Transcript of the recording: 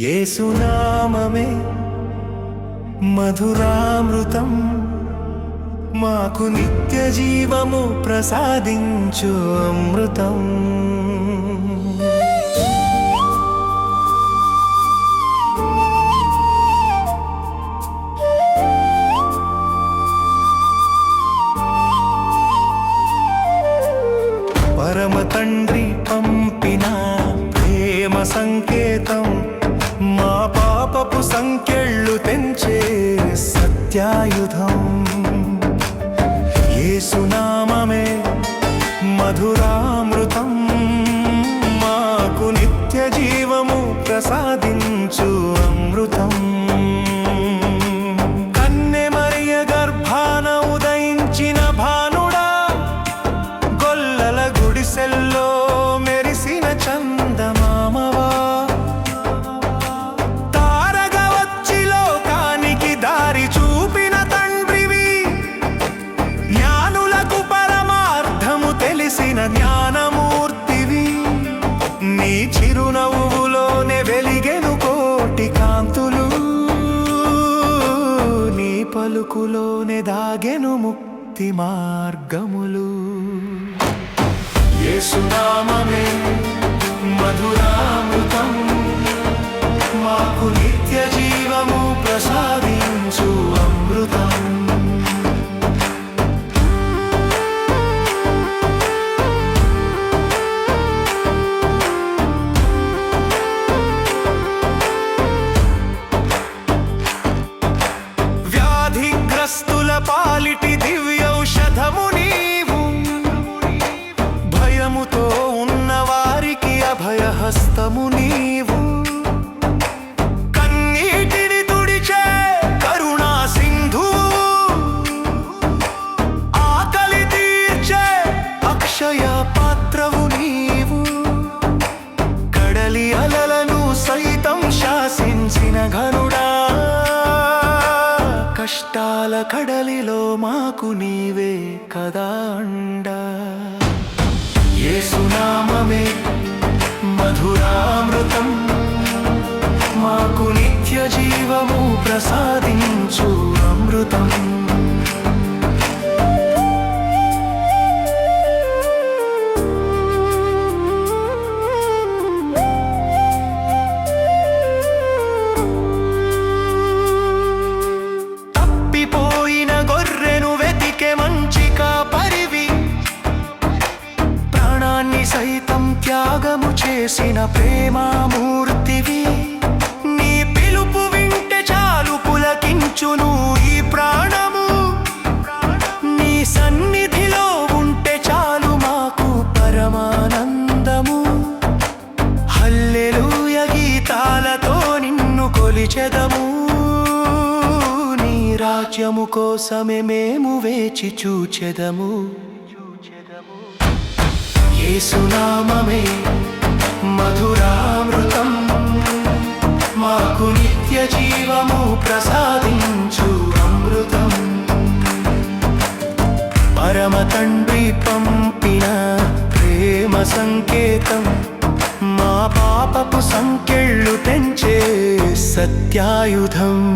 ఏసునామమే మధురామృతం. మాకు నిత్య జీవము ప్రసాదించు అమృతం. పరమ తండ్రి పంపిన ప్రేమ సంకేతం మా పాపపు సంఖ్యళ్ళు తెంచే సత్యాయుధం. ఏసునామమే మధురామృతం. మాకు నిత్య జీవము ప్రసాదించు అమృతం. నీ చిరునవ్వులోనే వెలిగెను కోటి కాంతులు. నీ పలుకులోనే దాగెను ముక్తి మార్గములు. యేసునామమే పాలిటి దివ్యౌషధము నీవు. భయముతో ఉన్న వారికి అభయహస్తము నీవు. కన్నీటిని తుడిచే కరుణా సింధు. ఆకలి తీర్చే అక్షయ పాత్రవు నీవు. కడలి అలలను సైతం శాసించిన ఘనుడా. కాల కడలిలో మాకు నీవే కదా అండా. యేసునామమే మధురామృతం. మాకు నిత్య జీవము ప్రసాదించు అమృతం. ప్రేమామూర్తివి నీ పిలుపు వింటే చాలు పులకించును ఈ ప్రాణము. నీ సన్నిధిలో ఉంటే చాలు మాకు పరమానందము. హల్లెలూయ గీతాలతో నిన్ను కొలిచెదము. నీ రాజ్యము కోసమే మేము వేచి చూచెదము. యేసునామమే మధురామృతం. మాకు నిత్య జీవము ప్రసాదించు అమృతం. పరమ తండ్రి పంపిన ప్రేమ సంకేతం. మా పాపపు సంకెళ్ళు తెంచే సత్యాయుధం.